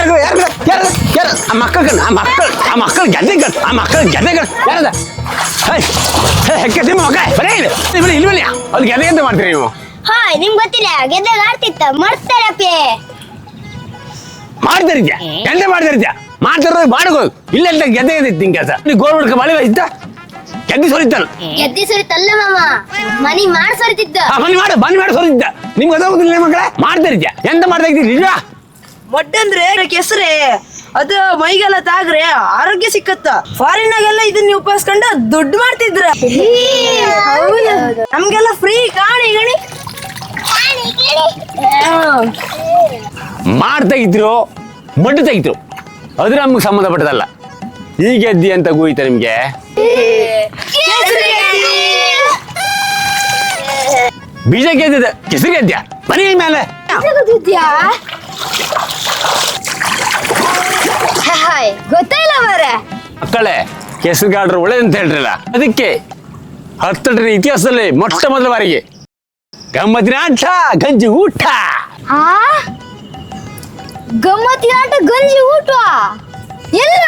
ಯಾರದ ಯಾರ ಆ ಮಕ್ಕಳು ಆ ಮಕ್ಕಳು ಆ ಮಕ್ಕಳು ಗೆದ್ದೆಗಳು ಆ ಮಕ್ಕಳು ಗೆದ್ದೆಗಳು ಯಾರದ ಹೇಯ್ ಹೇ ಹೆಕ್ಕೆ ನಿಮ್ಮ ಮಗ ಬರೀ ಇಲ್ಲಿ ಬನ್ನಿ ಅದು ಗೆದ್ದೆ ಅಂತ ಮಾಡ್ತೀರಿ ನೀವು? ಹಾಯ್ ನಿಮ್ಗೆ ಗೊತ್ತಿಲ್ಲ ಗೆದ್ದೆ ಆಡ್ತಿತ್ತ ಮಾಡ್ತಾರಪ್ಪೆ ಮಾಡ್ತಾರಿದ್ಯಾ ಗೆದ್ದೆ ಮಾಡ್ತಾರಿದ್ಯಾ ಮಾಡ್ತಾರ ಮಾಡ್ಕೋ ಇಲ್ಲ ಅಂತ ಗೆದ್ದೆ ಗೆದ್ದಿತ್ತು ನಿಂಗೆ ಕೆಲಸ. ನೀ ಗೋಲ್ ಹೊಡ್ಕ ಮಳೆ ಇದ್ದ ಗೆದ್ದಿ ಸೊರಿತಾನ ಗೆದ್ದಿ ಸರಿತಲ್ಲ ಮಾಮ. ಮನಿ ಮಾಡಿ ಸರಿತಿದ್ದ ಮನಿ ಮಾಡು ಬನ್ನಿ ಮಾಡಿ ಸೊರಿದ್ದ ನಿಮ್ಗೆ ಗೊತ್ತಾಗೋದಿಲ್ಲ ಮಕ್ಕಳೇ? ಮಾಡ್ತಾರಿದ್ಯಾ ಎಂತ ಮಾಡ್ತಾ ಇದ್ದೀರಿ? ಮೊಟ್ಟಂದ್ರೆ ಕೆಸರೆ ಅದು ಮೈಗೆಲ್ಲ ತಾಗ್ರೆ ಆರೋಗ್ಯ ಸಿಕ್ಕತ್ತ. ಫಾರಿನಾಗೆಲ್ಲ ಇದನ್ನ ಉಪಯೋಗಿಸ್ಕೊಂಡು ದುಡ್ಡು ಮಾಡ್ತಿದ್ರ. ನಮ್ಗೆಲ್ಲ ಫ್ರೀ ಕಾಣಿ ಗಣಿ. ಮಾಡ್ ತೆಗಿದ್ರು ಮಡ್ಡು ತೆಗಿದ್ರು ಅದು ನಮ್ಗೆ ಸಂಬಂಧಪಟ್ಟದಲ್ಲ. ಈ ಗೆದ್ದಿ ಅಂತ ಗೂಯ್ತ ನಿಮ್ಗೆ? ಬೀಜ ಗೆದ್ದಿದೆ. ಕೆಸರು ಗೆದ್ದ ಮನೆ ಮೇಲೆ. ಹಾಯ್ ಗೊತ್ತಾಯಿಲ್ಲ ಮಾರೆ ಮಕ್ಕಳೇ ಕೆಸರುಗಾಡ್ರು ಅಂತ ಹೇಳ್ರಲ್ಲ. ಅದಕ್ಕೆ ಹತ್ತಟರ ಇತಿಹಾಸದಲ್ಲಿ ಮೊಟ್ಟ ಮೊದಲ ಬಾರಿಗೆ ಗಮ್ಮತ್ತಿನ ಆಟ ಗಂಜಿ ಊಟ. ಆ? ಗಮ್ಮತ್ತಿನ ಆಟ ಗಂಜಿ ಊಟ? ಎಲ್ಲ?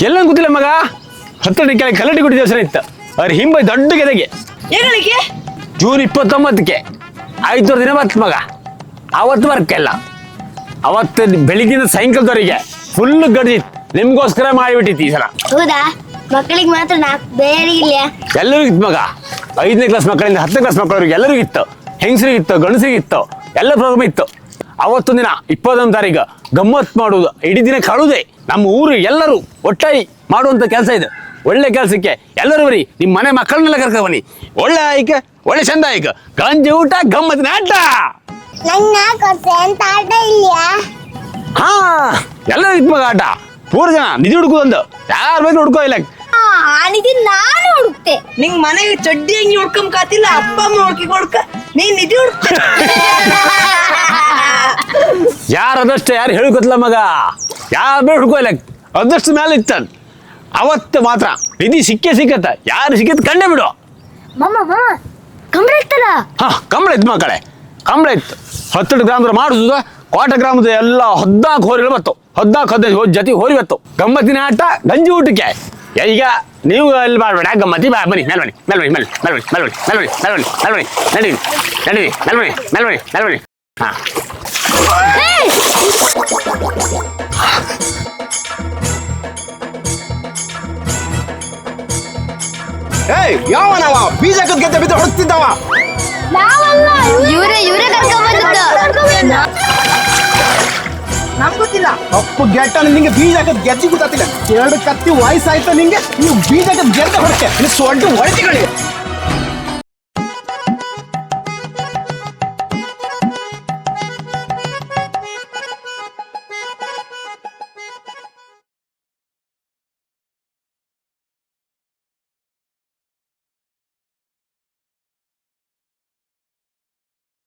ಎಲ್ಲ ಗೊತ್ತಿಲ್ಲ ಮಗ. ಹತ್ತಡಿ ಕೆಳಗೆ ಕಲ್ಲಡಿ ಗುಡಿ ದೇವಸ್ಥಾನ ಇತ್ತು. ಅವ್ರ ಹಿಂಬೈ ದೊಡ್ಡ ಗದಗೆ. ಏಗಳಿಗೆ ಜೂನ್ ಇಪ್ಪತ್ತೊಂಬತ್ತಕ್ಕೆ. ಐದು ದಿನ ಬರ್ತದೆ ಮಗ. ಅವತ್ತು ವರ್ಕೆಲ್ಲ ಅವತ್ತು ಬೆಳಿಗ್ಗಿನ ಸಾಯಂಕಾಲದವರೆಗೆ ಫುಲ್ ಗಡಿ ನಿಮ್ಗೋಸ್ಕರ ಮಾಡಿಬಿಟ್ಟಿತ್ತು ಈ ಸಲ. ಹೌದಾ? ಮಕ್ಕಳಿಗೆ ಮಾತ್ರ ನಾಲ್ಕು ಬೇರೆ ಇಲ್ಲ. ಎಲ್ಲರಿಗೂ ಇತ್ತು ಮಗ. ಐದನೇ ಕ್ಲಾಸ್ ಮಕ್ಕಳಿಂದ ಹತ್ತನೇ ಕ್ಲಾಸ್ ಮಕ್ಕಳಿಗೆ ಎಲ್ಲರಿಗೂ ಇತ್ತು. ಹೆಂಗಸರಿಗೆ ಇತ್ತು ಗಂಡಸರಿಗೆ ಇತ್ತು ಎಲ್ಲ ಪ್ರೋಗ್ರಾಮ್ ಇತ್ತು. ಅವತ್ತು ದಿನ ಇಪ್ಪತ್ತೊಂದು ತಾರೀಕು ಗಮ್ಮತ್ ಮಾಡುವುದು ಇಡೀ ದಿನ ಕಳುವುದೇ ನಮ್ಮ ಊರು ಎಲ್ಲರೂ ಒಟ್ಟಾಗಿ ಮಾಡುವಂಥ ಕೆಲಸ ಇದು. ಒಳ್ಳೆ ಕೆಲಸಕ್ಕೆ ಎಲ್ಲರೂ ಬರಿ ನಿಮ್ಮ ಮನೆ ಮಕ್ಕಳನ್ನೆಲ್ಲ ಕರ್ಕೊ ಬನ್ನಿ. ಒಳ್ಳೆ ಆಯ್ಕೆ ಒಳ್ಳೆ ಚಂದ ಆಯ್ಕೆ. ಗಂಜಿ ಊಟ ಗಮ್ಮತ್ತಿನ ಆಟ! ನನ್ನ ಕೊಡ್ಸೆ ಅಂತ ಆಟ ಇಲ್ಲ ಹಾ ಎಲ್ಲ ಇತ್ ಮಗ ಆಟ. ಮೂರು ಜನ ನಿಧಿ ಹುಡುಕೋದು ಯಾರು ಬೇಕು ಹುಡ್ಕೋ ಇಲ್ಲ. ಆನಿದಿ ನಾನು ಹುಡುಕ್ತೆ. ನಿಂಗ್ ಮನೆಗೆ ಚಡ್ಡಿ ಅಂಗಿ ಹುಡ್ಕೊಂಡ್ ಕಾತಿಲ್ಲ ಅಪ್ಪ ಅಮ್ಮ ಹುಡ್ಕಿ ಕೊಡ್ಕ. ನೀ ನಿಧಿ ಹುಡ್ಕ. ಯಾರು ಅದಷ್ಟ ಯಾರು ಹೇಳ್ಕೊತ್ಲ ಮಗ? ಯಾರು ಹುಡ್ಕೋ ಇಲ್ಲ. ಅದಷ್ಟು ಮೇಲೆ ಇತ್ತನ್. ಅವತ್ತು ಮಾತ್ರ ನಿಧಿ ಸಿಕ್ಕೇ ಸಿಕ್ಕತ್ತ. ಯಾರು ಸಿಕ್ಕತ್ ಕಂಡೇ ಬಿಡು. ಮಮ್ಮ ಮಮ್ಮ ಕಂಬಳ ಇತ್ತಲ್ಲ? ಹಾ ಕಂಬಳ ಇತ್ತು ಮಕ್ಕಳೇ. ಕಂಬಳ ಇತ್ತು. ಹತ್ತೆರಡು ಗ್ರಾಮದ ಮಾಡುದು ಕೋಟ ಗ್ರಾಮದ ಎಲ್ಲ ಹದ್ನಾಲ್ಕು ಹೋರಿಗಳು ಬತ್ತು ಹದ್ನಾಲ್ಕು, ಹದಿನೈದು ಹೋದ್ ಜೊತೆ ಹೋರಿ ಬತ್ತು ಗಮ್ಮತ್ತಿನ ಆಟ, ಗಂಜಿ ಊಟಕ್ಕೆ. ಈಗ ನೀವು ಅಲ್ಲಿ ಮಾಡಬೇಡ. ಗಮ್ಮತಿ ಬಾ, ಬನ್ನಿ ಮೆಲ್ವಣಿ ಮೆಲ್ವಣಿ ಮೇಲ್ ಮೆಲ್ವಣಿ ಮೆಲ್ವಣಿ ಮೆಲ್ವಣಿ ಮೆಲ್ವಣಿ ಮೆಲ್ವಣಿ ನಡೀರಿ ನಡೀರಿ ಮೆಲ್ವಣಿ ಮೆಲ್ವಣಿ ಮೆಲ್ವಣಿ ಹಾ. ಏಯ್, ಯಾವನವ? ಬೀಜ ಗೆದ್ದೆ ಬಿದ್ದು ಹೊಡ್ತಿದ್ದವ? ನಾವಲ್ಲ ಇವರೇ ಇವರೇ ಕರ್ಕೊಂಡ್ ನಮ್ಗ್ ಗೊತ್ತಿಲ್ಲ. ತಪ್ಪು ಗೆಟ್ಟ ನಿಂಗೆ ಬೀಜ ಹಾಕದ್ ಗೆಜ್ಜಿ ಗೊತ್ತಾತಿಲ್ಲ ಎರಡು ಕತ್ತಿ ವಯಸ್ಸಾಯ್ತಾ ನಿಂಗೆ. ನೀವು ಬೀಜಕ್ಕೆ ಹಾಕದ್ ಗೆದ್ದೆ ಹೊಡಕ್ಕೆ ಸೊಡ್ಡ ಸೊಡ್ಡು ಹೊಡಿತಿಗಳಿಗೆ